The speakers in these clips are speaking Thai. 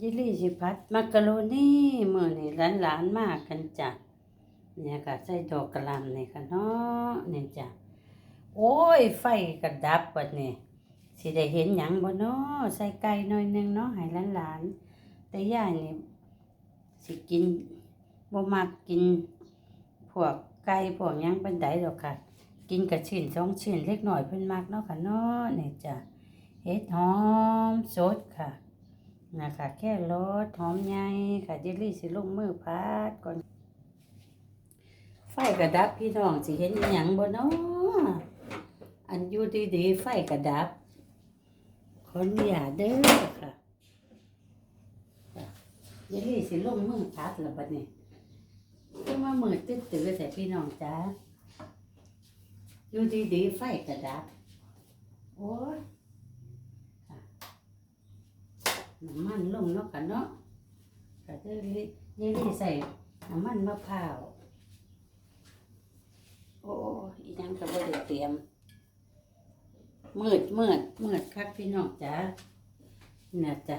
ยิลี่สิพัดมักกะโรนีมื้อนี้หลานๆมากกันจ้ะเนี่ยค่ะใส่ดอกกระหล่ำนี่ค่ะเนาะนี่จ้ะโอ้ย ไฟก็ดับบัดนี้สิได้เห็นหยังบ่เนาะใส่ไก่หน่อยนึงเนาะให้หลานๆแต่ย่านี่สิกินบ่มักกินพวกไก่พวกหยังเปานใดดอกค่ะ กินกระชิ้นสองชิ้นเล็กหน้อยเพิ่นมักเนาะค่ะเนาะนี่จ้ะเฮ็ดหอมสดค่ะ นะคะแค่รสหอมใหญ่ค่ะเจลลี่สิลงมือพัดก่อน ไฟกระดับพี่น้องสิเห็นอหยังบ่เนาะอันอยู่ดีๆไฟกระดับขออนุญาตเด้อค่ะเจลลี่สิลงมือพัดแล้วบัดนี้ก็มามือตื้อๆใส่พี่น้องจ้าอยู่ดีๆไฟกระดับโอ้ย น้ำมันลงเนาะค่ะเนาะก็จะรีนี่รีใส่น้ำมันมะพร้าวโอ้อีหยังก็บ่ได้เตรียมมืดมืดมืดคักพี่น้องจ้าเนี่ยจ้ะ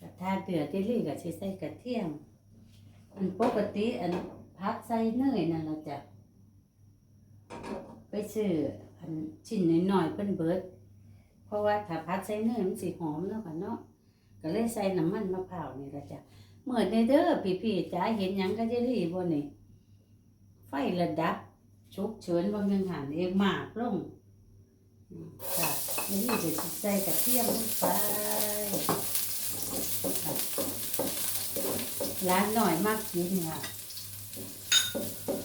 กระทะเดือดที่รีก็สิใส่กระเทียมอันปกติอันพักใส่เนยนั่นละจ้ะไปซื้อ อันชิ้นน้อยๆเพิ่นเบิด เพราะว่าถ้าพัดใส่เนยมันสิหอมเนาะค่ะเนาะก็เลยใส่น้ำมันมะพร้าวนี่ละจ้ะเมื่อในเด้อพี่ๆจ๋าเห็นหยังก็จะรีบ่นี่ไฟระดับฉุกเฉินบางหนึงหันเองมากลงค่ะนี่จะใส่กระเทียมลงไปร้านหน่อยมากกินค่ะ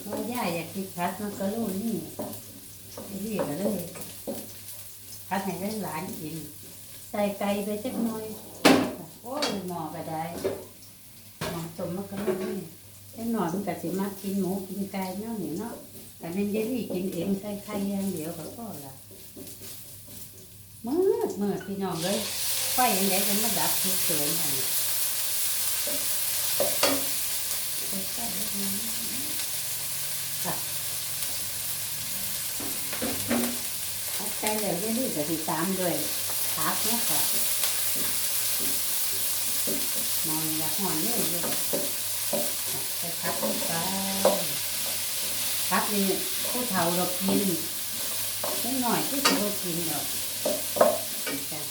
ว่าย่าอยากกินพัดมันก็รู้นี่ นี่ก็เลยพัดให้ได้หลานกิน ใส่ไก่ไปจักหน่อยโอ้ยหมอก็ได้หมอสมมันก็ไม่ได้จักหน่อยมันก็สิมากินหมูกินไก่เนาะนี่เนาะแต่เป็นเยลี่กินเองใส่ไข่อย่างเดียวก็พอละมืดมืดพี่น้องเลยไฟยังไงก็มาดับทุกเสือนให้ค่ะ พัดไก่แล้วเยลลี่ ก็สิตามด้วยผักเนาะค่ะมองอยากหอนเลยเลยใส่ผักไปผักนี่ผู้เฒ่าเรากินนิดหน่อยที่จะเรากินดอกนี่จ้ะ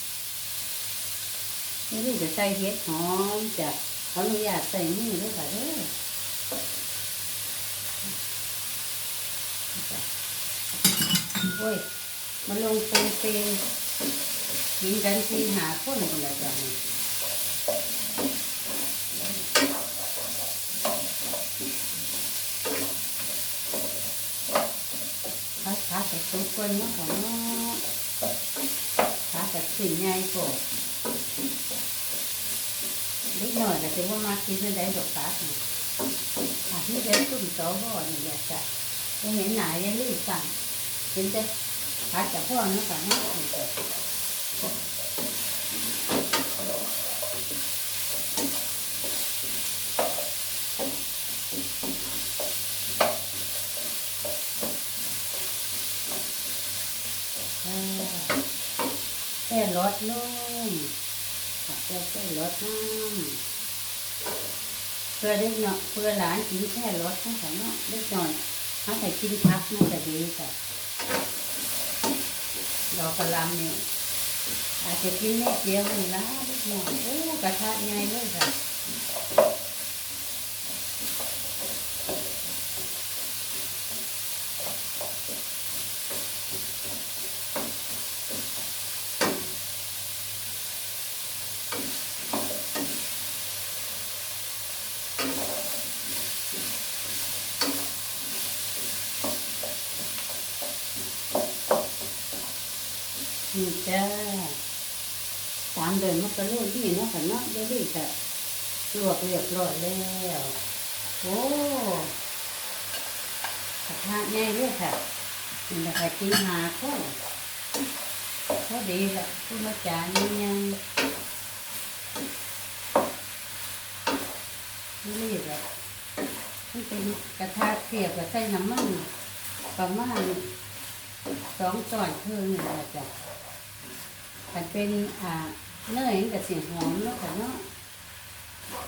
นี่นี่จะใส่เห็ดหอมจ้ะขออนุญาตใส่มือด้วยค่ะเด้อโอ้ย มันลงเป็นเป็นกินกันสีหาคนคนละจังพักพักแต่ทุกคนเนาะค่ะเนาะพักแต่สิ่งใหญ่โกดนิดหน่อยก็ถือว่ามากินได้ดอกพักนี่ผักนี่ได้ตุ้มโตบ่อนี่แหละจ้ะยังเห็นหนายังรีบสั่งเห็นแต่ พัดกับพ่อเนาะค่ะเนาะแค่รสนุ่มผัดแค่แค่รสน้ำเพื่อเด็กเนาะเพื่อหลานกินแค่รสนะคะเนาะเล็กหน่อยถ้าใส่กินพักน่าจะดีค่ะ ดอกกระลำนี่อาจจะกินแม่เดียวนี่นะนิดหน่อยโอ้กระทะใหญ่เลยค่ะ นี่จ้าตามเดินมันก็เรื่องที่เนาะค่ะเนาะเดี๋ยวนี้ก็ลวกเรียบร้อยแล้วโอ้กระทะใหญ่เลยค่ะนี่แหละค่ะกินหาคนพอดีละคุณมาจานยังยังนี่แหละมันเป็นกระทะเทียบกับใส่น้ำมันประมาณสองช้อนครึ่งนี่แหละจ้ะ ถ้าเป็นอ่าเนยกับสีหอมแล้วค่ะเนาะ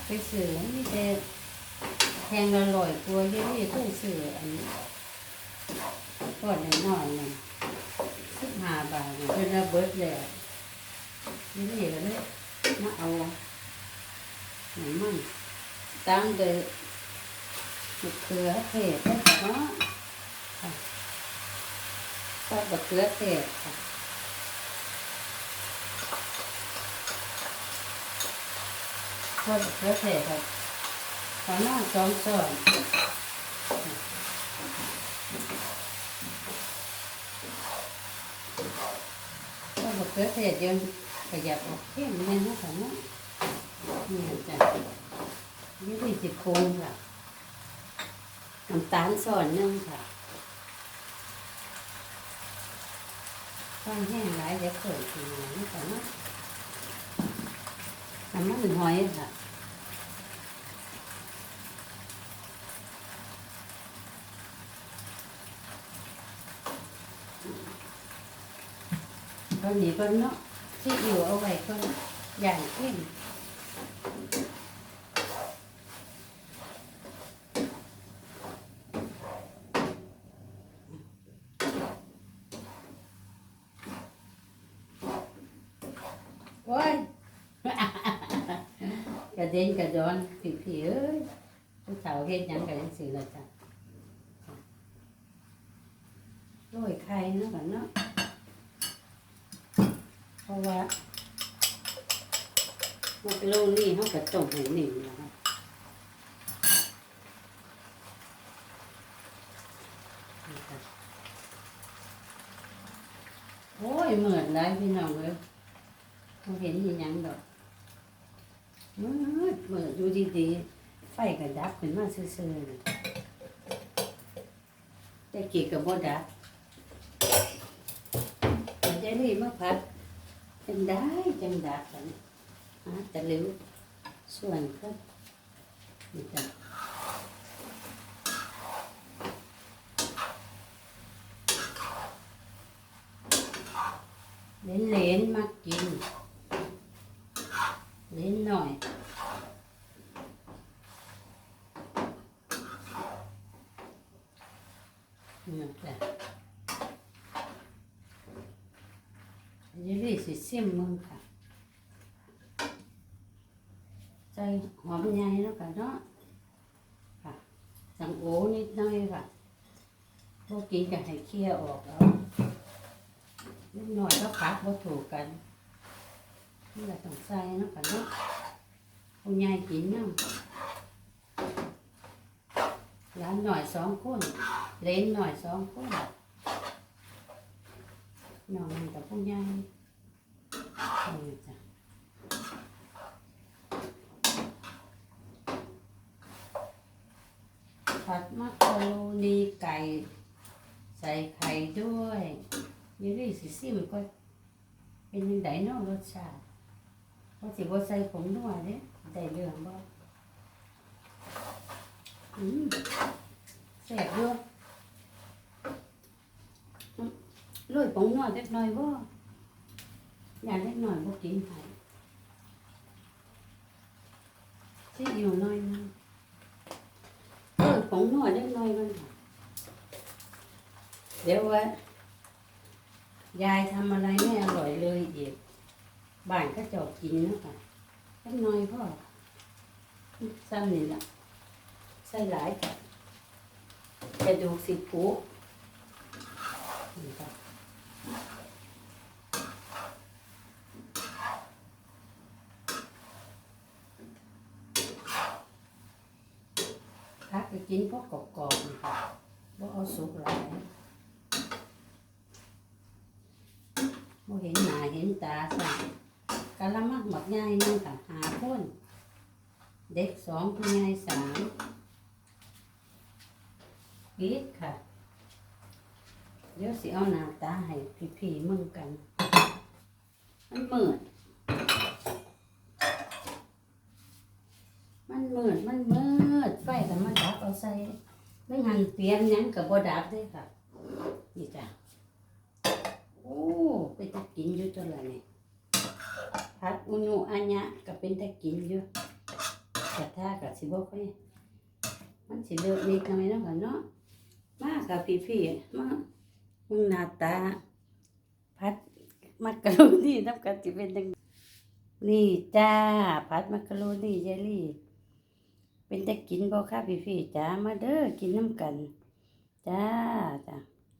ไปซื้อนี่แต่แพงละร้อยกว่าเยอะๆเคยซื้ออันนี้ก้อนน้อยๆนึงสิบห้าบาทเป็นระเบิดเลยนี่นี่ก็เลยมาเอาหนังมันตามเดยมะเขือเทศได้ค่ะเนาะค่ะก็มะเขือเทศค่ะ ทอดเกลือเทศครับประมาณสองช้อนทอดเกลือเทศยังประหยัดออกเข้มเลยนนะคะเนาะนี่จ้ะนี่ที่สิโคงค่ะน้ำตาลส่วนนึงค่ะข้างแห้งหลายเดี๋ยวเกิดขึ้นมานะคะเนาะ น้ำมันหอยค่ะตอนนี้ก็เนาะที่อยู่ เอาไว้ก็อย่างเข้มโอ้ยกระเด็นกระดอนผีผีเอ้ยผู้สาวเฮ็ดยังกันจังซี่ล่ะจ้ะโรยไข่นะกันเนาะเพราะว่ามักโลนี่เฮาก็ต้มให้นิ่มนะคะนี่ค่ะโอ้ยเหมือนไรพี่น้องเอ้ยบ่เห็นยังดอก มืดมืดอยู่ดีๆไฟก็ดับขึ้นมาซื่อๆนี่แต่กี่กับบ่ดับมันจะรีมาพัดจังได้จังดับกันฮะแต่เร็วส่วนก็นี่จ้ะเหลนๆมากิน เล่นหน่อย นี่แหละยี่รี่สิซิมมึงค่ะใส่หอมใหญ่แล้วกันเนาะค่ะสังโอนิดหน่อยค่ะพวกกินก็ให้เคี่ยวออกแล้วนิดหน่อยก็ปักบ่าถูกกัน นี่แหละต้องใส่เนาะกันเนาะผู้ใหญ่กินเนาะร้านหน่อยสองคนเล่นหน่อยสองคนน้องมันกับผู้ใหญ่นี่จ้ะผัดมักโรนีไก่ ใส่ไข่ด้วยยี่รีสิซิมก็เป็นยังไงเนาะรสชาติ ว่าสิว่าใส่ผงนัวเด้ได้เรื่องบ่อืมแซ่บอยู่อืมโรยผงนัวเล็กน้อยบ่อย่าเล็กน้อยบ่กินไผซีอิ๊วน้อยนึงโรยผงนัวเล็กน้อยมันค่ะเดี๋ยวว่ายายทำอะไรไม่อร่อยเลยอีก บ้านก็จอกกินเนาะค่ะสักหน่อยพ่อซ้ำนี่ละใส่หลายกับกระดูกสิปูนี่ค่ะพักไปกินพวกกรอบๆนี่ค่ะบ่เอาสุกหลายบ่เห็นหน้าเห็นตาสั่งกะละมักหมดใหญ่นึงค่ะหาคนเด็กสองผู้ใหญ่สามปีดค่ะ เดี๋ยวสิเอาหน้าตาให้พี่ๆมึงกัน มันมืดมันมืดมันมืดไฟกันมาดับเอาใส่ไม่หันเปลี่ยนยังกับบ่ดับเด้วยค่ะ นี่จ้ะโอ้ ไปจะกินอยู่ตัวละนี่ัดอุญุอัญญะก็เป็นตะกินอยู่กระทากับสิบ่ค่อยมันสิเลือกนิดหน่อยเนาะค่ะเนาะมากับพี่ๆมามึงหน้าตา พัดมักกะโรนีน้ำกันสิเป็นจังนี่จ้าพัดมักกะโรนีเยลลี่ เป็นตะกินบ่ค่ะพี่ๆจ้ามาเด้อกินน้ำกัน จ้าจ้า